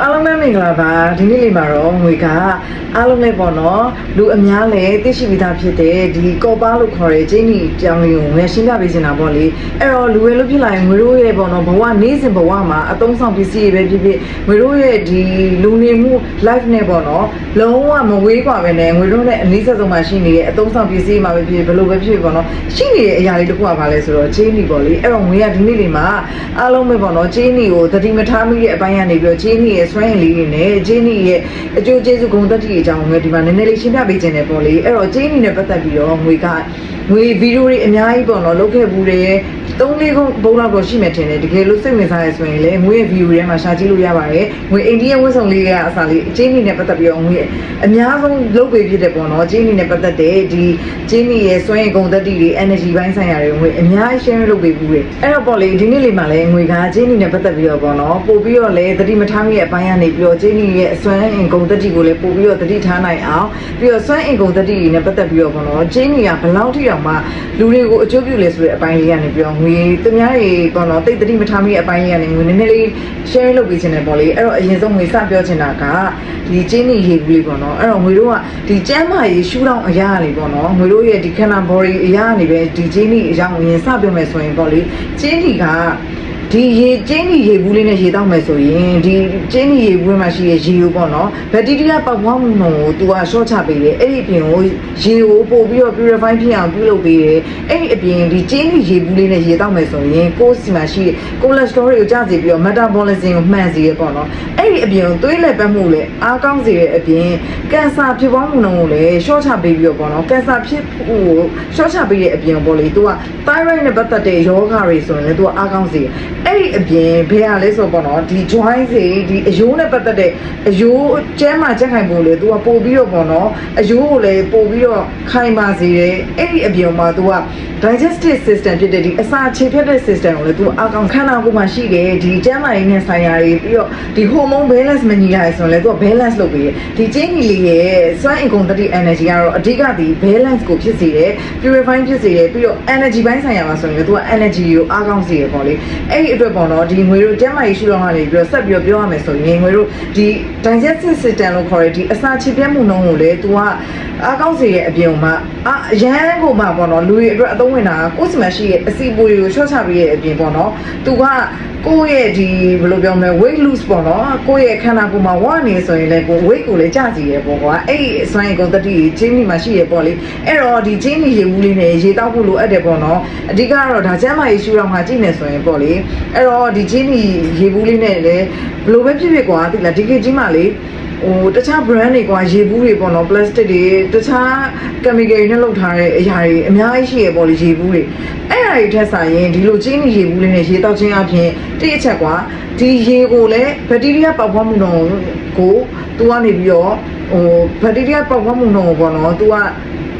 အားလုံးပဲမ င်္ဂလာပါဒီနေ့လေးမှာတော့ငွေကအားလုံးလည်းပေါ့နော်လူအများလည်းသိရှိပြီးသားဖြစ်တဲ့ဒီကော်ပါလို့ခေါ်တဲ့ဂျင်းကြီးပြောင်းလေးကိုငွေရှင်းပြပေးနေတာပေါ့လေအဲ့တော့လူရဲ့လို့ဖြစ်လာရင်ငွေတို့ရဲ့ပေါ့နော်ဘဝနေ့စဉ်ဘဝမှာအသုံးဆောင်ပစ္စည်းတွေပဲဖြစ်ဖြစ်ငွေတို့ရဲ့ဒီလူနေမှု life နဲ့ပေါ့နော်လုံးဝမဝေးပါပဲနဲ့ငွေတို့နဲ့အနည်းဆုံးမှရှိနေတဲ့အသုံးဆောင်ပစ္စည်းမှာပဲဖြစ်ဖြစ်ဘလို့ပဲဖြစ်ဖြစ်ပေါ့နော်ရှိနေတဲ့အရာလေးတစ်ခုကပါလဲဆိုတော့ဂျင်းကြီးပေါ့လေအဲ့တော့ငွေကဒီနေ့လေးမှာအားလုံးပဲပေါ့နော်ဂျင်းကြီးကိုသတိမထားမိတဲ့အပိုင်းကနေပြီးတော့ဂျင်းကြီးရဲ့ strength လေးတွေနဲ့ဂျင်းနီရဲ့အကျိုးကျေးဇူးဂုဏ်သက်တည်အကြောင်းကိုဒီမှာနည်းနည်းလေးရှင်းပြပေးခြင်းတယ်ပေါ့လေအဲ့တော့ဂျင်းနီနဲ့ပတ်သက်ပြီးတော့ငွေကငွေဗီဒီယိုတွေအများကြီးပေါ့နော်လုပ်ခဲ့ဘူးတယ်သုံးလေးခုဘုံလောက်တော့ရှိမှထင်တယ်တကယ်လို့စိတ်ဝင်စားရဆိုရင်လည်းငွေရဲ့ဗီဒီယိုထဲမှာရှာကြည့်လို့ရပါတယ်ငွေအိန္ဒိယဝတ်စုံလေးကအစားလေးဂျင်းနီနဲ့ပတ်သက်ပြီးတော့ငွေအများဆုံးလုပ်ပေးဖြစ်တယ်ပေါ့နော်ဂျင်းနီနဲ့ပတ်သက်တဲ့ဒီဂျင်းနီရဲ့စွမ်းရည်ဂုဏ်သက်တည်တွေ energy ဘိုင်းဆိုင်ရာတွေငွေအများကြီး share လုပ်ပေးဘူးတယ်အဲ့တော့ပေါ့လေဒီနေ့လေးမှာလည်းငွေကဂျင်းနီနဲ့ပတ်သက်ပြီးတော့ပေါ့နော်ပို့ပြီးတော့လည်းတတိမထားမိရဲ့အပိုင်းကနေပြီးတော့ဂျင်းနီရဲ့အစွမ်းအင်ဂုဏ်သက်တည်ကိုလည်းပို့ပြီးတော့တတိထားနိုင်အောင်ပြီးတော့စွမ်းအင်ဂုဏ်သက်တည်တွေနဲ့ပတ်သက်ပြီးတော့ပေါ့နော်ဂျင်းနီကဘယ်လောက်ထိတောင်မှလူတွေကိုအကျိုးပြုလဲဆိုတဲ့အပိုင်းလေးကနေပြီးတော့ငွေသူများတွေပေါ့နော်တိတ်တတိမထားမိရဲ့အပိုင်းလေးကနေငွေနည်းနည်းလေး share လုပ်ပေးခြင်းတယ်ပေါ့လေအဲ့တော့အရင်ဆုံးငွေစပြောချင်တာကဒီကျင်းနေရေးဘူးလေးပေါ့နော်အဲ့တော့ငွေတို့ကဒီကျမ်းမာရေးရှူတောင်းအရာလေးပေါ့နော်ငွေတို့ရဲ့ဒီခန္ဓာ body အရာနေပဲဒီကျင်းနေအရာကိုရင်စပြောမယ်ဆိုရင်ပေါ့လေကျင်းနေက ဒီရေကျင်းကြီးရေဘူးလေးနဲ့ရေတောက်မယ်ဆိုရင်ဒီကျင်းကြီးရေဘူးမှာရှိတဲ့ရေကိုပေါ့နော်ဘက်တီးရီးယားပေါက်ဖွားမှုနှုန်းကိုသူကရှော့ချပေးတယ်အဲ့ဒီအပြင်ကိုရေကိုပို့ပြီးတော့ purify ဖြစ်အောင်ပြုလုပ်ပေးတယ်အဲ့ဒီအပြင်ဒီကျင်းကြီးရေဘူးလေးနဲ့ရေတောက်မယ်ဆိုရင်ကိုယ်စီမှာရှိတဲ့ cholesterol တွေကိုကျစေပြီးတော့ metabolism ကိုမှန်စေရပေါ့နော်အဲ့ဒီအပြင်သွေးလက်ပတ်မှုလည်းအားကောင်းစေတဲ့အပြင်ကင်ဆာဖြစ်ပွားမှုနှုန်းကိုလည်းရှော့ချပေးပြီးတော့ပေါ့နော်ကင်ဆာဖြစ်မှုကိုရှော့ချပေးတဲ့အပြင်ပေါ့လေသူက thyroid နဲ့ပတ်သက်တဲ့ယောဂါတွေဆိုရင်လည်းသူကအားကောင်းစေတယ်အဲ့ဒီအပြင်ဘယ်ဟာလဲဆိုပေါ့နော်ဒီ joint တွေဒီအယိုးနဲ့ပတ်သက်တဲ့အယိုးကျဲမှာချက်ခိုင်ဖို့လေ तू ကပို့ပြီးတော့ပေါ့နော်အယိုးကိုလည်းပို့ပြီးတော့ခိုင်ပါစေတယ်အဲ့ဒီအပြင်မှာ तू က digestive system ဖြစ်တဲ့ဒီအစာခြေဖြတ်တဲ့ system ကိုလည်း तू အားကောင်းခန္ဓာကိုယ်မှာရှိတယ်ဒီကျန်းမာရေးနဲ့ဆိုင်ရာတွေပြီးတော့ဒီ hormone balance မညီရဆိုရင်လည်း तू က balance လုပ်ပေးတယ်ဒီကျင်းကြီးလေးရဲ့စွမ်းအင်ကုန်တတိ energy ကတော့အဓိကဒီ balance ကိုဖြစ်စေတယ် purify ဖြစ်စေတယ်ပြီးတော့ energy ဘိုင်းဆိုင်ရာမှာဆိုရင်လည်း तू က energy ကိုအားကောင်းစေတယ်ပေါ့လေအဲ့ဒီ အတွက်ပေါ့နော်ဒီငွေတို့ကျန်းမာရေးရှုထောင့်ကနေပြီးတော့ဆက်ပြီးတော့ပြောရမယ်ဆိုရင်ငွေတို့ဒီ digestive system လို့ခေါ်တဲ့ဒီအစာခြေပြတ်မှုနှုန်းကိုလည်း तू ကအားကောင်းစေရဲ့အပြင်မှာအရန်ကိုမှပေါ့နော်လူတွေအတွက်အသုံးဝင်တာကကိုယ်စီမှာရှိရဲ့အစီအပွေတွေကိုရှော့ချပေးရဲ့အပြင်ပေါ့နော် तू က ကိုယ့်ရဲ့ဒီဘယ်လိုပြောမလဲ weight loss ပေါ့နော်ကိုယ့်ရဲ့ခန္ဓာကိုယ်မှာဝနေဆိုရင်လည်းကို weight ကိုလည်းကျစီရဲပေါ့ကွာအဲ့ဒီအစွမ်းအင်ကုန်တတိဂျင်းနီမှာရှိရဲပေါ့လေအဲ့တော့ဒီဂျင်းနီရေဘူးလေးနဲ့ရေတောက်ဖို့လိုအပ်တယ်ပေါ့နော်အဓိကတော့ဒါကျမ်းမာရေးရှူတော့မှကြည့်နေဆိုရင်ပေါ့လေအဲ့တော့ဒီဂျင်းနီရေဘူးလေးနဲ့လည်းဘယ်လိုပဲဖြစ်ဖြစ်ကွာသိလားဒီကေကြီးမှလေ ဟိုတခြား brand တွေကွာရေဘူးတွေပေါ့နော် plastic တွေတခြား chemical တွေနဲ့လုပ်ထားတဲ့အရာတွေအများကြီးရှိရပေါ့လေရေဘူးတွေအဲ့အရာတွေထက်ဆိုင်ရင်ဒီလိုကျင်းနေရေဘူးလေးနဲ့ရေတောက်ခြင်းအပြင်တိ一ချက်ကွာဒီရေကိုလည်းဘက်တီးရီးယားပေါက်ဖွားမှုနှုန်းကိုသူကနေပြီးတော့ဟိုဘက်တီးရီးယားပေါက်ဖွားမှုနှုန်းကိုပေါ့နော်သူက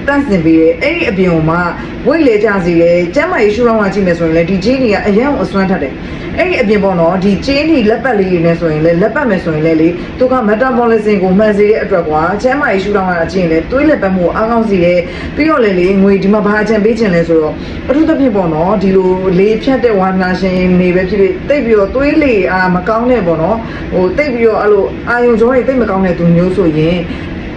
တန့်စင်ပေးတယ်အဲ့ဒီအပြင်မှာဝိတ်လေကြစီတယ်ကျမ်းမာရေးရှုထောင့်ကကြည့်မယ်ဆိုရင်လည်းဒီဂျင်းတွေကအရန်ကိုအစွမ်းထက်တယ်အဲ့ဒီအပြင်ပေါ့နော်ဒီဂျင်းတွေလက်ပတ်လေးတွေနဲ့ဆိုရင်လည်းလက်ပတ်မယ်ဆိုရင်လည်းလေသူက metabolism ကိုမှန်စေတဲ့အတွက်ကွာကျမ်းမာရေးရှုထောင့်ကကြည့်ရင်လည်းသွေးလက်ပတ်မှုကိုအားကောင်းစေတယ်ပြီးတော့လည်းလေငွေဒီမှာဘာအချံပေးခြင်းလဲဆိုတော့အထူးသဖြင့်ပေါ့နော်ဒီလိုလေဖြတ်တဲ့ဝါသနာရှင်နေပဲဖြစ်ဖြစ်တိတ်ပြီးတော့သွေးလေအာမကောင်းတဲ့ပေါ့နော်ဟိုတိတ်ပြီးတော့အဲ့လိုအာယုံကြောတွေတိတ်မကောင်းတဲ့သူမျိုးဆိုရင်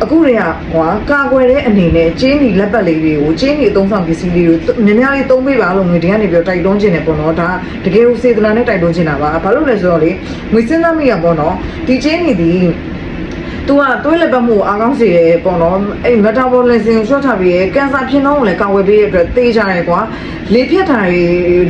အခုတွေကဟိုကာကွယ်တဲ့အနေနဲ့ကျင်းဒီလက်ပတ်လေးတွေကိုကျင်းဒီအသုံးဆောင်ပစ္စည်းလေးတွေကိုများများလေးသုံးပေးပါလို့ငွေဒီကနေပြီးတော့တိုက်တွန်းခြင်းနဲ့ပေါ့နော်ဒါတကယ်ကိုစေတနာနဲ့တိုက်တွန်းခြင်းတာပါဘာလို့လဲဆိုတော့လေငွေစဉ်းစားမိရပေါ့နော်ဒီကျင်းဒီဒီ သူကသွေးလက်ပတ်မှုကိုအားကောင်းစေတယ်ပေါ့နော်အဲ့ metabolism ကို short ထားပြီးရယ်ကင်ဆာဖြစ်နှုန်းကိုလည်းကာကွယ်ပေးတဲ့အတွက်သေချာတယ်ကွာလေဖြတ်တာတွေ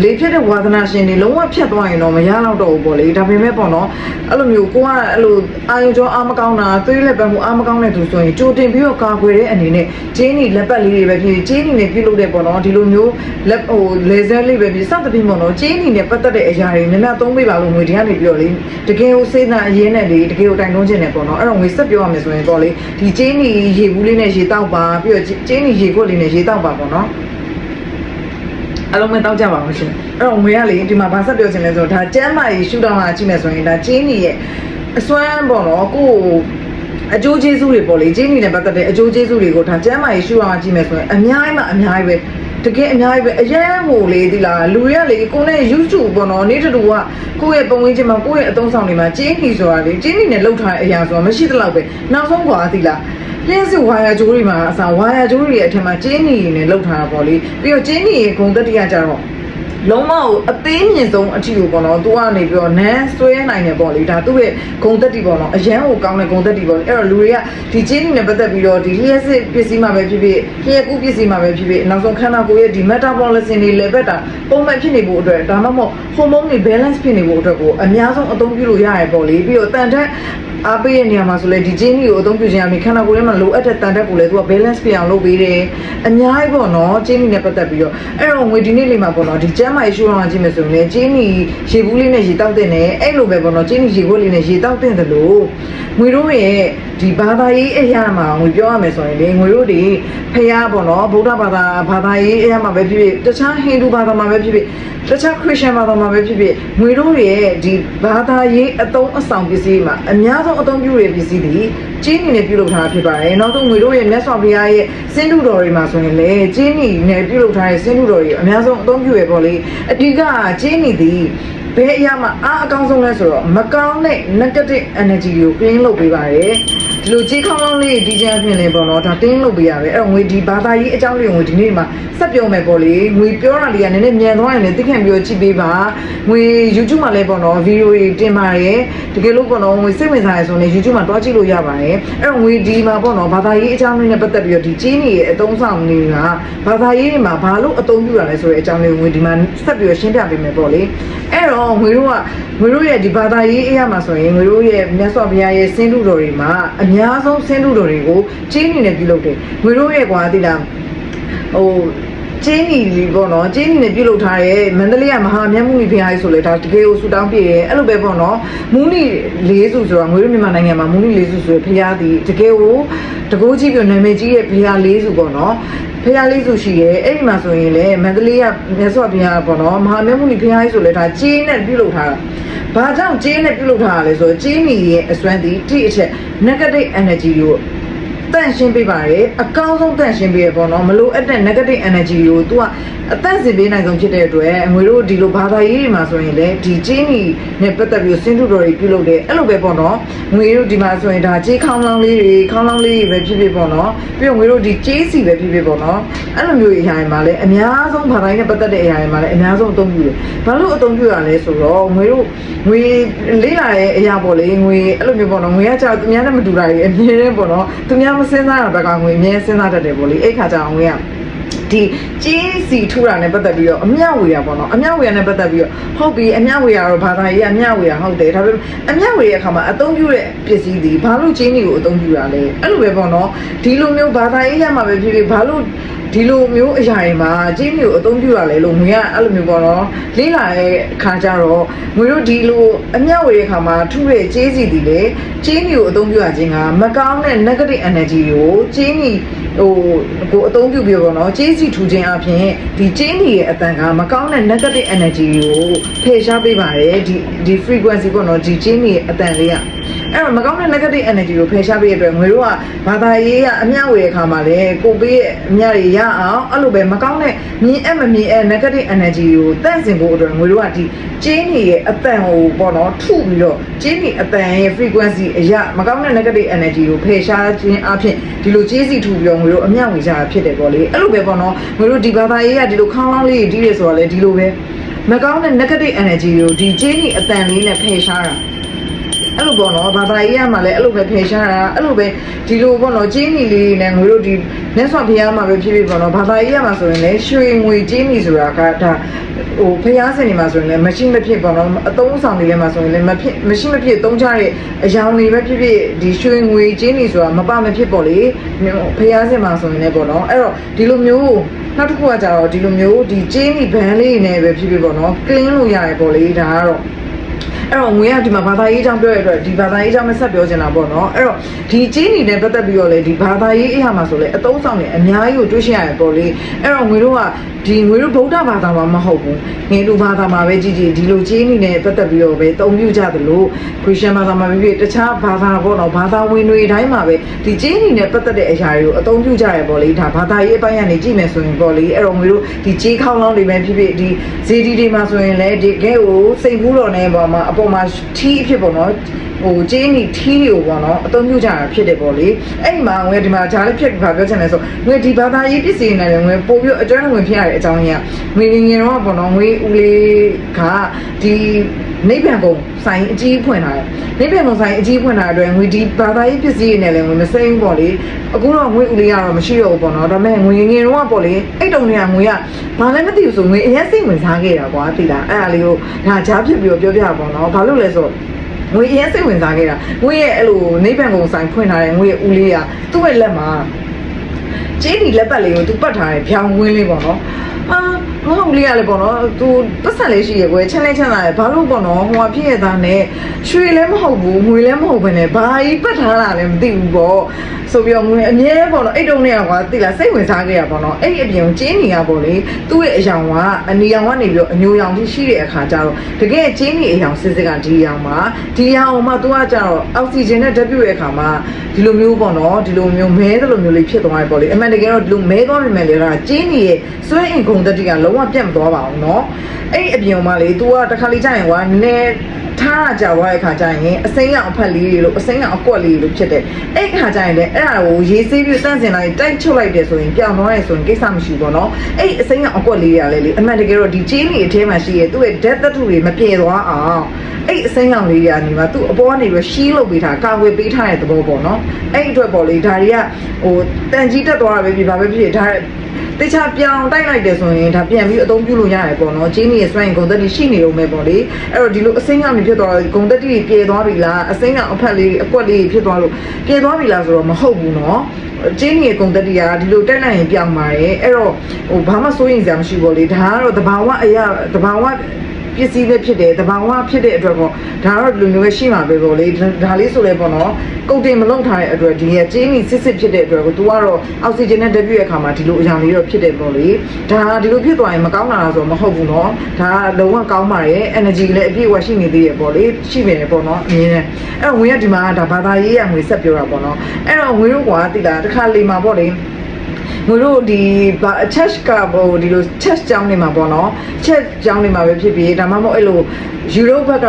လေဖြတ်တဲ့ဝါသနာရှင်တွေလုံးဝဖြတ်သွားရင်တော့မရတော့တော့ဘူးပေါ့လေဒါပေမဲ့ပေါ့နော်အဲ့လိုမျိုးကိုကအဲ့လိုအာယုံကြောအားမကောင်းတာသွေးလက်ပတ်မှုအားမကောင်းတဲ့သူဆိုရင်ကြိုတင်ပြီးတော့ကာကွယ်တဲ့အနေနဲ့ဂျင်းနီလက်ပတ်လေးတွေပဲဖြစ်ဂျင်းနီနဲ့ပြုလုပ်တဲ့ပေါ့နော်ဒီလိုမျိုးလက်ဟိုလေဆာလေးပဲဖြစ်စသဖြင့်ပေါ့နော်ဂျင်းနီနဲ့ပတ်သက်တဲ့အရာတွေများများသုံးပေးပါလို့ငွေတရားနေပြီးတော့လေတကယ်ကိုစေနာအရင်နဲ့လေတကယ်ကိုတိုင်တွန်းခြင်းနဲ့ပေါ့နော်အဲ့တော့ငွေဆက်ပြောရမယ်ဆိုရင်ပေါ့လေဒီဂျင်းနီရေဘူးလေးနဲ့ရေတောက်ပါပြီးတော့ဂျင်းနီရေခွက်လေးနဲ့ရေတောက်ပါပေါ့နော်အလုံးမဲ့တောက်ကြပါအောင်ရှင်အဲ့တော့ငွေကလေဒီမှာဗာဆက်ပြောချင်လဲဆိုတော့ဒါကျမ်းမာရေးရှူတောင်းတာကြည့်မယ်ဆိုရင်ဒါကျင်းနေရဲ့အစွမ်းပေါ့နော်ကိုယ့်ကိုအကျိုးကျေးဇူးတွေပေါ့လေကျင်းနေနဲ့ပတ်သက်တဲ့အကျိုးကျေးဇူးတွေကိုဒါကျမ်းမာရေးရှူတောင်းတာကြည့်မယ်ဆိုရင်အများကြီးမှအများကြီးပဲ တကယ်အများကြီးပဲအရန်ဟိုလေဒီလားလူတွေကလေကိုနဲ့ YouTube ပေါ့နော်နေတူတူကကိုယ့်ရဲ့ပုံဝင်းချင်းမှာကိုယ့်ရဲ့အသုံးဆောင်တွေမှာကျင်းနီဆိုတာလေကျင်းနီနဲ့လှုပ်ထားတဲ့အရာဆိုတာမရှိသလောက်ပဲနောက်ဆုံးကွာဒီလားလင်းစစ်ဝါယာဂျိုးတွေမှာအစားဝါယာဂျိုးတွေရဲ့အထက်မှာကျင်းနီနဲ့လှုပ်ထားတာပေါ့လေပြီးတော့ကျင်းနီရဲ့ဂုံတက်တရားကြတော့ လုံးမကိုအသေးမြင့်ဆုံးအထီကိုပေါ့နော်သူကနေပြီးတော့နန်းဆွဲနိုင်တယ်ပေါ့လေဒါသူ့ရဲ့ဂုံတက်တီပေါ့နော်အရန်ကိုကောင်းတဲ့ဂုံတက်တီပေါ့လေအဲ့တော့လူတွေကဒီကျင်းနေနဲ့ပတ်သက်ပြီးတော့ဒီလျှက်စစ်ပစ္စည်းမှာပဲဖြစ်ဖြစ်လျှက်ကူးပစ္စည်းမှာပဲဖြစ်ဖြစ်နောက်ဆုံးခန္ဓာကိုယ်ရဲ့ဒီ metabolism တွေ level တာပုံမှန်ဖြစ်နေဖို့အတွက်ဒါမှမဟုတ် hormone တွေ balance ဖြစ်နေဖို့အတွက်ကိုအများဆုံးအသုံးပြုလို့ရရပေါ့လေပြီးတော့တန်တက်အားပေးတဲ့နေရာမှာဆိုလဲဒီကျင်းကြီးကိုအသုံးပြုခြင်းအပြင်ခန္ဓာကိုယ်ထဲမှာလိုအပ်တဲ့တန်တက်ကိုလည်းသူက balance ဖြစ်အောင်လုပ်ပေးတယ်အများကြီးပေါ့နော်ကျင်းကြီးနဲ့ပတ်သက်ပြီးတော့အဲ့တော့ငွေဒီနေ့လေးမှာပေါ့နော်ဒီကျမ်းမာရေးရှုထောင့်ကကြည့်မယ်ဆိုရင်လည်းကျင်းကြီးရေဘူးလေးနဲ့ရေတောက်တင်တယ်အဲ့လိုပဲပေါ့နော်ကျင်းကြီးရေဘူးလေးနဲ့ရေတောက်တင်တယ်လို့ငွေတို့ရဲ့ဒီဘာသာရေးအရာမှာငွေပြောရမယ်ဆိုရင်လေငွေတို့ဒီဖះပေါ့နော်ဗုဒ္ဓဘာသာဘာသာရေးအရာမှာပဲဖြစ်ဖြစ်တခြားဟိန္ဒူဘာသာမှာပဲဖြစ်ဖြစ်တခြားခရစ်ယာန်ဘာသာမှာပဲဖြစ်ဖြစ်ငွေတို့ရဲ့ဒီဘာသာရေးအသုံးအဆောင်ပစ္စည်းမှာအများဆုံးအသုံးပြုရတဲ့ပစ္စည်းတွေကျင်းနေနဲ့ပြုလုပ်ထားတာဖြစ်ပါတယ်နောက်တော့ငွေတို့ရဲ့မြတ်စွာဘုရားရဲ့စင်တုတော်တွေမှာဆိုရင်လေကျင်းနေနဲ့ပြုလုပ်ထားတဲ့စင်တုတော်တွေအများဆုံးအသုံးပြုရပေါ့လေအဓိကကျင်းနေသည် ဘယ်အရာမှာအားအကောင်းဆုံးလဲဆိုတော့မကောင်းတဲ့ negative energy ကို clean လုပ်ပေးပါတယ်ဒီလိုကြီးခေါင်းကောင်းလေးဒီချမ်းဖြစ်နေပေါ့နော်ဒါတင်းလုပ်ပေးရပဲအဲ့တော့ငွေဒီဘာသာရေးအကြောင်းလေးကိုဒီနေ့မှာဆက်ပြောမယ်ပေါ့လေငွေပြောတာလေးကနည်းနည်းမြန်သွားရင်လည်းသိခံပြီးတော့ကြည့်ပေးပါငွေ YouTube မှာလည်းပေါ့နော်ဗီဒီယိုတွေတင်ပါတယ်တကယ်လို့ပေါ့နော်ငွေစိတ်ဝင်စားရဆိုရင် YouTube မှာတွားကြည့်လို့ရပါတယ်အဲ့တော့ငွေဒီမှာပေါ့နော်ဘာသာရေးအကြောင်းလေးနဲ့ပတ်သက်ပြီးတော့ဒီကြီးနေရဲ့အသုံးဆောင်တွေကဘာသာရေးတွေမှာဘာလို့အသုံးပြုရလဲဆိုတဲ့အကြောင်းလေးကိုငွေဒီမှာဆက်ပြီးတော့ရှင်းပြပေးမယ်ပေါ့လေအဲ့တော့ငွေတို့ကငွေတို့ရဲ့ဒီဘာသာရေးအရာမှာဆိုရင်ငွေတို့ရဲ့မြတ်စွာဘုရားရဲ့စင်တုတော်တွေမှာအများဆုံးစင်တုတော်တွေကိုကြီးနေနဲ့ပြုလုပ်တယ်ငွေတို့ရဲ့ကွာတိလားဟို ကျင်းနီလီပေါ့နော်ကျင်းနီနဲ့ပြုတ်လုထားတဲ့မန္တလေးကမဟာမြတ်မုနီဘုရားကြီးဆိုလေဒါတကယ်ကိုဆူတောင်းပြည့်ရဲအဲ့လိုပဲပေါ့နော်မူနီလေးစုဆိုတာငွေရမြန်မာနိုင်ငံမှာမူနီလေးစုဆိုရဘုရားဒီတကယ်ကိုတကိုးကြီးပြနာမည်ကြီးရဲ့ဘုရားလေးစုပေါ့နော်ဖះလေးစုရှိရဲအဲ့ဒီမှာဆိုရင်လေမန္တလေးကမြတ်စွာဘုရားပေါ့နော်မဟာမြတ်မုနီဘုရားကြီးဆိုလေဒါကျင်းနဲ့ပြုတ်လုထားတာဘာကြောင့်ကျင်းနဲ့ပြုတ်လုထားတာလဲဆိုတော့ကျင်းနီရဲ့အစွမ်းဒီတိအချက် negative energy ကို တန့်ရှင်းပေးပါတယ်အကောင်းဆုံးတန့်ရှင်းပေးရပေါ့နော်မလို့အပ်တဲ့ negative energy ကို तू ကအသက်စင်ပေးနိုင်ဆုံးဖြစ်တဲ့အတွက်ငွေတို့ဒီလိုဘာသာရေးတွေမှာဆိုရင်လည်းဒီကျင်းကြီးနဲ့ပတ်သက်ပြီးစင်တူတော်တွေပြုလုပ်တယ်အဲ့လိုပဲပေါ့နော်ငွေတို့ဒီမှာဆိုရင်ဒါကြေးခေါင်းလောင်းလေးတွေခေါင်းလောင်းလေးတွေပဲဖြစ်ဖြစ်ပေါ့နော်ပြီးတော့ငွေတို့ဒီကြေးစီပဲဖြစ်ဖြစ်ပေါ့နော်အဲ့လိုမျိုးအရာတွေမှာလည်းအများဆုံးဘာသာရေးနဲ့ပတ်သက်တဲ့အရာတွေမှာလည်းအများဆုံးအသုံးပြုတယ်ဘာလို့အသုံးပြုရလဲဆိုတော့ငွေတို့ငွေလေးလာတဲ့အရာပေါ့လေငွေအဲ့လိုမျိုးပေါ့နော်ငွေကကြာသူများနဲ့မတူတာကြီးအမြဲတမ်းပေါ့နော်သူများမစင်းစားတာဘက်ကငွေအမြဲစဉ်းစားတတ်တယ်ပေါ့လေအဲ့ခါကျအောင်ငွေကဒီကျင်းစီထူတာနဲ့ပတ်သက်ပြီးတော့အမျှဝေရပေါ့နော်အမျှဝေရနဲ့ပတ်သက်ပြီးတော့ဟုတ်ပြီအမျှဝေရတော့ဘာသာရေးအမျှဝေရဟုတ်တယ်ဒါပေမဲ့အမျှဝေရအခါမှာအသုံးပြုတဲ့ပစ္စည်းဒီဘာလို့ကျင်းကြီးကိုအသုံးပြုတာလဲအဲ့လိုပဲပေါ့နော်ဒီလိုမျိုးဘာသာရေးရမှာပဲဖြစ်ဖြစ်ဘာလို့ ဒီလိုမျိုးအရာတွေမှာကျင်းမျိုးအသုံးပြုရလဲလို့ငွေကအဲ့လိုမျိုးပေါ့နော်လေးလာတဲ့ခါကျတော့ငွေတို့ဒီလိုအမျှဝေတဲ့ခါမှာထုတဲ့ကျေးစီတီလေကျင်းမျိုးအသုံးပြုရခြင်းကမကောင်းတဲ့ negative energy ကိုကျင်းကြီးဟိုကိုအသုံးပြုပြီးပေါ့နော်ကျေးစီထူခြင်းအပြင်ဒီကျင်းကြီးရဲ့အတန်ကမကောင်းတဲ့ negative energy ကိုဖယ်ရှားပေးပါတယ်ဒီဒီ frequency ပေါ့နော်ဒီကျင်းကြီးရဲ့အတန်လေးကအဲ့တော့မကောင်းတဲ့ negative energy ကိုဖယ်ရှားပေးရတဲ့အတွက်ငွေတို့ကဘာသာရေးကအမျှဝေတဲ့ခါမှာလေကိုပေးရဲ့အမျှတွေရအောင်အဲ့လိုပဲမကောင်းတဲ့မြင်အပ်မမြင်အပ် negative energy ကိုတန့်စင်ဖို့အတွက်ငွေတို့ကဒီကျင်းကြီးရဲ့အတန်ကိုပေါ့နော်ထုပြီးတော့ကျင်းကြီးအတန်ရဲ့ frequency အရာမကောင်းတဲ့ negative energy ကိုဖယ်ရှားခြင်းအပြင်ဒီလိုကျေးစီထူပြီးတော့ငွေတို့အမျှဝေကြတာဖြစ်တယ်ပေါ့လေအဲ့လိုပဲပေါ့နော်ငွေတို့ဒီဘာသာရေးကဒီလိုခေါင်းလောင်းလေးတွေတီးရဆိုတော့လေဒီလိုပဲမကောင်းတဲ့ negative energy ကိုဒီကျင်းကြီးအတန်လေးနဲ့ဖယ်ရှားတာ အဲ့လိုပေါ့နော်ဘာသာရေးရမှာလည်းအဲ့လိုပဲဖယ်ရှားတာအဲ့လိုပဲဒီလိုပေါ့နော်ကျင်းမီလေးနဲ့ငွေတို့ဒီမြတ်စွာဘုရားမှာပဲဖြစ်ဖြစ်ပေါ့နော်ဘာသာရေးရမှာဆိုရင်လည်းရွှေငွေကျင်းမီဆိုတာကဒါဟိုဘုရားစင်တွေမှာဆိုရင်လည်းမရှိမဖြစ်ပေါ့နော်အသုံးဆောင်တွေလည်းမှာဆိုရင်လည်းမဖြစ်မရှိမဖြစ်သုံးချတဲ့အယောင်တွေပဲဖြစ်ဖြစ်ဒီရွှေငွေကျင်းမီဆိုတာမပမဖြစ်ပေါ့လေဘုရားစင်မှာဆိုရင်လည်းပေါ့နော်အဲ့တော့ဒီလိုမျိုးနောက်တစ်ခုကကြတော့ဒီလိုမျိုးဒီကျင်းမီဘန်းလေးနဲ့ပဲဖြစ်ဖြစ်ပေါ့နော် clean လို့ရတယ်ပေါ့လေဒါကတော့ အဲ့တော့ငွေကဒီမှာဘာသာရေးအကြောင်းပြောရတဲ့အတွက်ဒီဘာသာရေးအကြောင်းပဲဆက်ပြောချင်တာပေါ့နော်အဲ့တော့ဒီကျင်းနေတဲ့ပတ်သက်ပြီးတော့လေဒီဘာသာရေးအရာမှာဆိုလေအသုံးဆောင်နေအများကြီးကိုတွေးရှင်းရတယ်ပေါ့လေအဲ့တော့ငွေတို့ကဒီငွေတို့ဗုဒ္ဓဘာသာမှာမဟုတ်ဘူးငယ်လူဘာသာမှာပဲကြည့်ကြည့်ဒီလိုကျင်းနေတဲ့ပတ်သက်ပြီးတော့ပဲတုံ့ပြကြသလိုခရစ်ယာန်ဘာသာမှာပဲဖြစ်တခြားဘာသာပေါ့နော်ဘာသာဝင်တွေတိုင်းမှာပဲဒီကျင်းနေတဲ့ပတ်သက်တဲ့အရာတွေကိုအသုံးပြုကြရပေါ့လေဒါဘာသာရေးအပိုင်းကနေကြည့်မယ်ဆိုရင်ပေါ့လေအဲ့တော့ငွေတို့ဒီကြေးခေါင်းလောင်းတွေပဲဖြစ်ဖြစ်ဒီဇေဒီတွေမှာဆိုရင်လည်းဒီကဲကိုစိတ်ကူးတော်နေပေါ်မှာအပေါ်မှာထီးအဖြစ်ပေါ့နော်ဟိုကျင်းနီထီးတွေကိုပေါ့နော်အသုံးပြုကြတာဖြစ်တယ်ပေါ့လေအဲ့ဒီမှာငွေဒီမှာဂျားလေးဖြစ်ဘာပြောချင်လဲဆိုငွေဒီဘာသာရေးပစ္စည်းနေတယ်ငွေပို့ပြီးအတွဲငွေဖြစ်ရတဲ့အကြောင်းကြီးကငွေငယ်ငယ်တော့ပေါ့နော်ငွေဦးလေးကဒီ နိဗ္ဗာန်ကုံဆိုင်အကြီးဖွင့်ထားတယ်နိဗ္ဗာန်ကုံဆိုင်အကြီးဖွင့်ထားတဲ့အတွက်ငွေဒီဘာသာရေးပစ္စည်းတွေနဲ့လည်းငွေမစိမ့်ဘူးပေါ့လေအခုတော့ငွေဦးလေးကတော့မရှိတော့ဘူးပေါ့နော်ဒါပေမဲ့ငွေငယ်တော့ပေါ့လေအဲ့တုန်းကငွေကဘာလည်းမသိဘူးဆိုငွေအရင်စိတ်ဝင်စားခဲ့တာကွာသိလားအဲ့ဒါလေးကိုဒါကြားဖြစ်ပြီးတော့ပြောပြပါပေါ့နော်ဘာလို့လဲဆိုတော့ငွေအရင်စိတ်ဝင်စားခဲ့တာငွေရဲ့အဲ့လိုနိဗ္ဗာန်ကုံဆိုင်ဖွင့်ထားတဲ့ငွေရဲ့ဦးလေးကသူ့ရဲ့လက်မှာ ကျင်းဒီလက်ပတ်လေးကိုသူပတ်ထားတယ်ဖြောင်ဝင်းလေးပေါ့နော်အာငေါ့ဦးလေးကလည်းပေါ့နော်သူပတ်စံလေးရှိရကွယ်ချမ်းလေးချမ်းလာတယ်ဘာလို့ပေါ့နော်ဟိုကဖြစ်ရသားနဲ့ရွှေလည်းမဟုတ်ဘူးငွေလည်းမဟုတ်ဘဲနဲ့ဘာကြီးပတ်ထားတာလည်းမသိဘူးပေါ့ဆိုပြီးတော့ငွေအမြဲပေါ့နော်အဲ့တုန်းနဲ့ကွာသိလားစိတ်ဝင်စားခဲ့ရပေါ့နော်အဲ့ဒီအပြင်ကိုကျင်းနေရပေါ့လေသူ့ရဲ့အယောင်ကအနီရောင်ကနေပြီးတော့အညိုရောင်ที่ရှိတဲ့အခါကျတော့တကယ်ကျင်းနေအယောင်စစ်စစ်ကဒီရောင်မှာဒီရောင်မှာသူကကျတော့အောက်ဆီဂျင်နဲ့ဓာတ်ပြုတ်ရဲ့အခါမှာဒီလိုမျိုးပေါ့နော်ဒီလိုမျိုးမဲတယ်လိုမျိုးလေးဖြစ်သွားတယ်ပေါ့လေအမှန်တကယ်တော့ဒီလိုမဲသွားပြီမဲ့လေကကျင်းနေရဲ့စွဲအင်ကုန်တတိကလုံးဝပြတ်မသွားပါဘူးเนาะအဲ့ဒီအပြင်မှာလေ तू ကတစ်ခါလေးကြာရင်ကွာနည်းနည်း ထားကြသွားတဲ့ခါကျရင်အစိမ်းရောင်အဖက်လေးတွေလို့အစိမ်းရောင်အကွက်လေးတွေလို့ဖြစ်တယ်အဲ့ဒီခါကျရင်လည်းအဲ့ဒါကိုရေးဆေးပြီးတန့်စင်လိုက်တိုက်ချုပ်လိုက်တယ်ဆိုရင်ပြောင်းသွားတယ်ဆိုရင်ကိစ္စမရှိဘူးပေါ့နော်အဲ့ဒီအစိမ်းရောင်အကွက်လေးတွေကလည်းလေအမှန်တကယ်တော့ဒီချင်းကြီးအထဲမှာရှိရဲ့သူ့ရဲ့ death သတ္တုတွေမပြေသွားအောင်အဲ့ဒီအစိမ်းရောင်လေးတွေကနေမှသူ့အပေါ်ကနေပြီးရှီးလုပ်ပေးထားကာဝယ်ပေးထားတဲ့သဘောပေါ့နော်အဲ့ဒီအတွက်ပေါ့လေဒါတွေကဟိုတန်ကြီးတက်သွားတာပဲဖြစ်ဘာပဲဖြစ်ဒါ တခြားပြောင်းတိုက်လိုက်တယ်ဆိုရင်ဒါပြန်ပြီးအသုံးပြုလို့ရတယ်ပေါ့နော်ဂျင်းနီရဲ့ swing ဂုံတက်တီရှိနေလို့မဲ့ပေါ့လေအဲ့တော့ဒီလိုအစိမ်းကနေဖြစ်သွားတော့ဂုံတက်တီပြေသွားပြီလားအစိမ်းကအဖက်လေးအကွက်လေးဖြစ်သွားလို့ပြေသွားပြီလားဆိုတော့မဟုတ်ဘူးနော်ကျင်းကြီးကုံတက်တီကဒီလိုတက်လိုက်ရင်ပြောင်းပါတယ်အဲ့တော့ဟိုဘာမှစိုးရင်စရာမရှိဘူးလေဒါကတော့တဘာဝအရာတဘာဝ ပစ္စည်းပဲဖြစ်တယ်တဘာဝဖြစ်တဲ့အတွက်ပေါ့ဒါတော့ဒီလိုမျိုးပဲရှိမှာပဲပေါ့လေဒါလေးဆိုလဲပေါ့နော်ကုတ်တင်မလုံထားတဲ့အတွက်ဒီရဲ့ကျင်းကြီးစစ်စစ်ဖြစ်တဲ့အတွက်ကို तू ကတော့အောက်ဆီဂျင်နဲ့တက်ပြည့်ရဲ့အခါမှာဒီလိုအရာလေးတော့ဖြစ်တယ်ပေါ့လေဒါဒီလိုဖြစ်သွားရင်မကောင်းတာဆိုတော့မဟုတ်ဘူးနော်ဒါလုံးဝကောင်းပါတယ် energy လည်းအပြည့်အဝရှိနေသေးရဲ့ပေါ့လေရှိနေတယ်ပေါ့နော်အမြင်နဲ့အဲ့တော့ငွေကဒီမှာဒါဘာသာရေးရငွေဆက်ပြောတာပေါ့နော်အဲ့တော့ငွေတို့ကတိလာတစ်ခါလေမှာပေါ့လေ ငွေတို့ဒီဘာ church ကဟိုဒီလို church ကျောင်းနေမှာပေါ့နော် church ကျောင်းနေမှာပဲဖြစ်ဖြစ်ဒါမှမဟုတ်အဲ့လိုယူရိုပဘက်က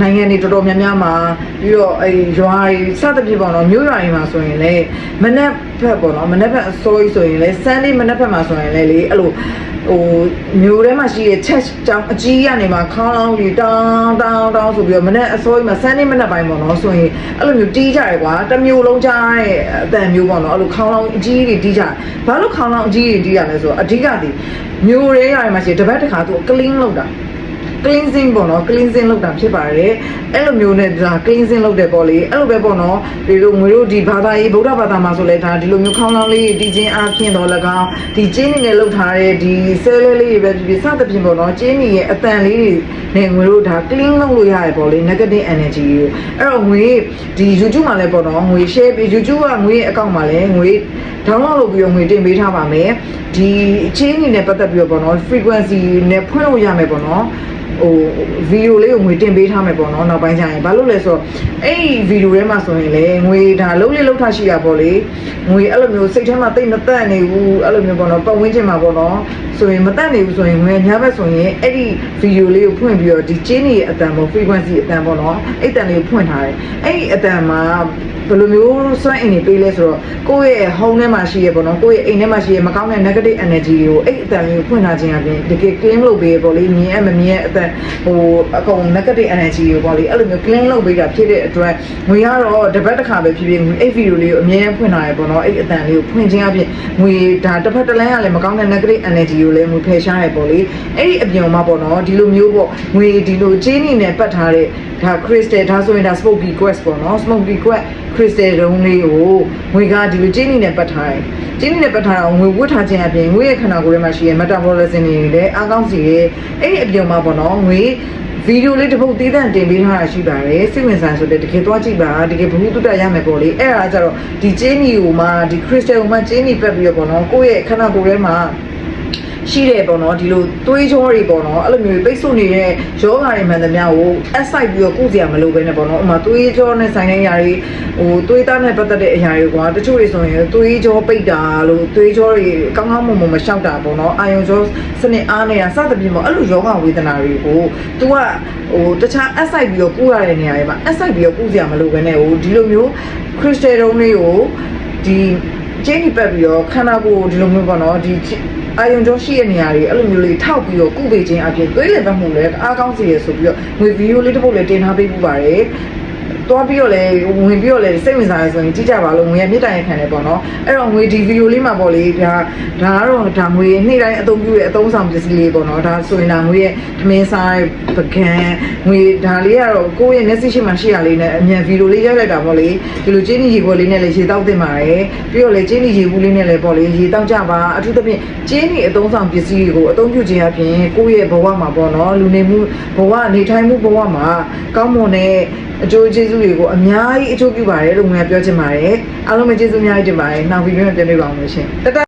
နိုင်ငံတွေတော်တော်များများမှာပြီးတော့အဲ့ရွာတွေစသဖြင့်ပေါ့နော်မြို့ရွာတွေမှာဆိုရင်လည်းမနက် ဖက်ပေါ့နော်မနက်ဖက်အစိုးရဆိုရင်လည်း Sunday မနက်ဖက်မှာဆိုရင်လည်းလေအဲ့လိုဟိုမြို့ထဲမှာရှိတဲ့ church ကျောင်းအကြီးကနေမှာခေါင်းလောင်းကြီးတောင်းတောင်းတောင်းဆိုပြီးတော့မနက်အစိုးရမှာ Sunday မနက်ပိုင်းပေါ့နော်ဆိုရင်အဲ့လိုမျိုးတီးကြရကွာတစ်မျိုးလုံးကြားတဲ့အတန်မျိုးပေါ့နော်အဲ့လိုခေါင်းလောင်းအကြီးတွေတီးကြဘာလို့ခေါင်းလောင်းအကြီးတွေတီးရလဲဆိုတော့အဓိကဒီမြို့ရဲရမှာရှိတပတ်တစ်ခါသူ clean လုပ်တာ cleansing ပေါ့နော် cleansing လုပ်တာဖြစ်ပါတယ်အဲ့လိုမျိုးနဲ့ဒါ cleansing လုပ်တယ်ပေါ့လေအဲ့လိုပဲပေါ့နော်ဒီလိုငွေတို့ဒီဘာသာရေးဗုဒ္ဓဘာသာမှာဆိုလဲဒါဒီလိုမျိုးခေါင်းလောင်းလေးဒီချင်းအားဖြင့်တော့၎င်းဒီကျင်းနေနဲ့လုပ်ထားတဲ့ဒီ cell လေးတွေပဲဖြစ်ဖြစ်စသဖြင့်ပေါ့နော်ကျင်းနေရဲ့အတန်လေးတွေနဲ့ငွေတို့ဒါ clean လုပ်လို့ရတယ်ပေါ့လေ negative energy ကိုအဲ့တော့ငွေဒီ YouTube မှာလည်းပေါ့နော်ငွေ share ပြီး YouTube ကငွေရဲ့အကောင့်မှာလည်းငွေ download လုပ်ပြီးတော့ငွေတင်ပေးထားပါမယ်ဒီချင်းနေနဲ့ပတ်သက်ပြီးတော့ပေါ့နော် frequency နဲ့ဖွင့်လို့ရမယ်ပေါ့နော်ဟိုဗီဒီယိုလေးကိုငွေတင်ပေးထားမယ်ပေါ့နော်နောက်ပိုင်းကျရင်ဘာလို့လဲဆိုတော့အဲ့ဒီဗီဒီယိုထဲမှာဆိုရင်လေငွေဒါလုံးလေးလုံးထားရှိတာပေါ့လေငွေအဲ့လိုမျိုးစိတ်ထဲမှာတိတ်မတက်နေဘူးအဲ့လိုမျိုးပေါ့နော်ပတ်ဝန်းကျင်မှာပေါ့နော်ဆိုရင်မတက်နေဘူးဆိုရင်ငွေညာဘက်ဆိုရင်အဲ့ဒီဗီဒီယိုလေးကိုဖွင့်ပြီးတော့ဒီကျင်းနေရဲ့အတန်ပေါ့ frequency အတန်ပေါ့နော်အဲ့အတန်လေးကိုဖွင့်ထားတယ်အဲ့ဒီအတန်မှာဘယ်လိုမျိုးစွမ်းအင်တွေပေးလဲဆိုတော့ကိုယ့်ရဲ့ home ထဲမှာရှိရပေါ့နော်ကိုယ့်ရဲ့အိမ်ထဲမှာရှိရမကောင်းတဲ့ negative energy တွေကိုအဲ့အတန်လေးကိုဖွင့်ထားခြင်းအပြင်တကယ် clean လုပ်ပေးရပေါ့လေမြင်ရမမြင်ရအတန်ဟိုအကုန် negative energy တွေပေါ့လေအဲ့လိုမျိုး clean လုပ်ပေးတာဖြစ်တဲ့အတွက်ငွေကတော့တစ်ပတ်တစ်ခါပဲဖြစ်ဖြစ်အဲ့ video လေးကိုအမြဲတမ်းဖွင့်ထားရပေါ့နော်အဲ့အတန်လေးကိုဖွင့်ခြင်းအပြင်ငွေဒါတစ်ဖက်တစ်လမ်းကလည်းမကောင်းတဲ့ negative energy ကိုလည်းငွေဖယ်ရှားရပေါ့လေအဲ့ဒီအပြင်မှာပေါ့နော်ဒီလိုမျိုးပေါ့ငွေဒီလိုကျင်းနေနဲ့ပတ်ထားတဲ့ဒါ crystal ဒါဆိုရင်ဒါ smoky quest ပေါ့နော် smoky quest crystal တုံးလေးကိုငွေကဒီလိုကျင်းနေနဲ့ပတ်ထားတယ်ကျင်းနေနဲ့ပတ်ထားတာငွေဝတ်ထားခြင်းအပြင်ငွေရဲ့ခန္ဓာကိုယ်ထဲမှာရှိတဲ့ metabolism တွေလည်းအားကောင်းစီရဲ့အဲ့ဒီအပြင်မှာပေါ့နော်ငွေဗီဒီယိုလေးတစ်ပုတ်သေးတန်တင်ပေးထားတာရှိပါတယ်စိတ်ဝင်စားဆိုတဲ့တကယ်သွားကြည့်ပါတကယ်ဘ ഹു တုတရမယ်ပေါ့လေအဲ့ဒါကြတော့ဒီကျင်းနီကိုမှဒီခရစ်စတယ်ကိုမှကျင်းနီပက်ပြီးတော့ပေါ့နော်ကိုယ့်ရဲ့ခန္ဓာကိုယ်ထဲမှာ ရှိတယ်ပေါ့နော်ဒီလိုသွေးကြောတွေပေါ့နော်အဲ့လိုမျိုးပိတ်ဆို့နေတဲ့ယောဂါတွေမှန်သမျှကိုအဆိုင်ပြီးတော့ကုစရာမလိုဘဲနဲ့ပေါ့နော်ဥပမာသွေးကြောနဲ့ဆိုင်တဲ့အရာတွေဟိုသွေးသားနဲ့ပတ်သက်တဲ့အရာတွေကတချို့တွေဆိုရင်သွေးကြောပိတ်တာလို့သွေးကြောတွေကောင်းကောင်းမွန်မွန်မလျှောက်တာပေါ့နော်အာယုံကြောစနစ်အားနေတာစသဖြင့်ပေါ့အဲ့လိုယောဂဝေဒနာတွေကို तू ကဟိုတခြားအဆိုင်ပြီးတော့ကုရတဲ့နေရာတွေမှာအဆိုင်ပြီးတော့ကုစရာမလိုဘဲနဲ့ဟိုဒီလိုမျိုးခရစ်စတယ်တုံးလေးကိုဒီကျင်းကြီးပက်ပြီးတော့ခန္ဓာကိုယ်ဒီလိုမျိုးပေါ့နော်ဒီ အာယုံကြောရှိတဲ့နေရာတွေအဲ့လိုမျိုးလေးထောက်ပြီးတော့ကုပေးခြင်းအပြင်သွေးလည်ပတ်မှုလည်းအားကောင်းစေရဆိုပြီးတော့ငွေဗီဒီယိုလေးတစ်ပုတ်လည်းတင်ထားပေးပူပါတယ် သွားပြီးတော့လည်းဝင်ပြီးတော့လည်းစိတ်ဝင်စားရဆိုရင်ကြည့်ကြပါလို့ငွေရမြစ်တိုင်ရခံတယ်ပေါ့နော်အဲ့တော့ငွေဒီဗီဒီယိုလေးမှာပေါ့လေဒါဒါကတော့ဒါငွေနေ့တိုင်းအသုံးပြုတဲ့အသုံးဆောင်ပစ္စည်းလေးပေါ့နော်ဒါဆိုရင်ဒါငွေရဲ့ထမင်းစားပကံငွေဒါလေးကတော့ကိုယ့်ရဲ့မျက်စိရှိမှရှိရလေးနဲ့အမြန်ဗီဒီယိုလေးရိုက်လိုက်တာပေါ့လေဒီလိုကျင်းကြီးရေပေါ်လေးနဲ့လည်းရေတောက်တင်ပါတယ်ပြီးတော့လည်းကျင်းကြီးရေဘူးလေးနဲ့လည်းပေါ့လေရေတောက်ကြပါအထူးသဖြင့်ကျင်းကြီးအသုံးဆောင်ပစ္စည်းတွေကိုအသုံးပြုခြင်းအပြင်ကိုယ့်ရဲ့ဘဝမှာပေါ့နော်လူနေမှုဘဝနေထိုင်မှုဘဝမှာကောင်းမွန်တဲ့အကျိုးကျေးဇူးတွေကိုအများကြီးအကျိုးပြုပါတယ်လို့ငါပြောချင်ပါတယ်အားလုံးပဲကျေးဇူးအများကြီးတင်ပါတယ်နောက်ဗီဒီယိုနဲ့ပြန်တွေ့ပါအောင်လို့ရှင်တတ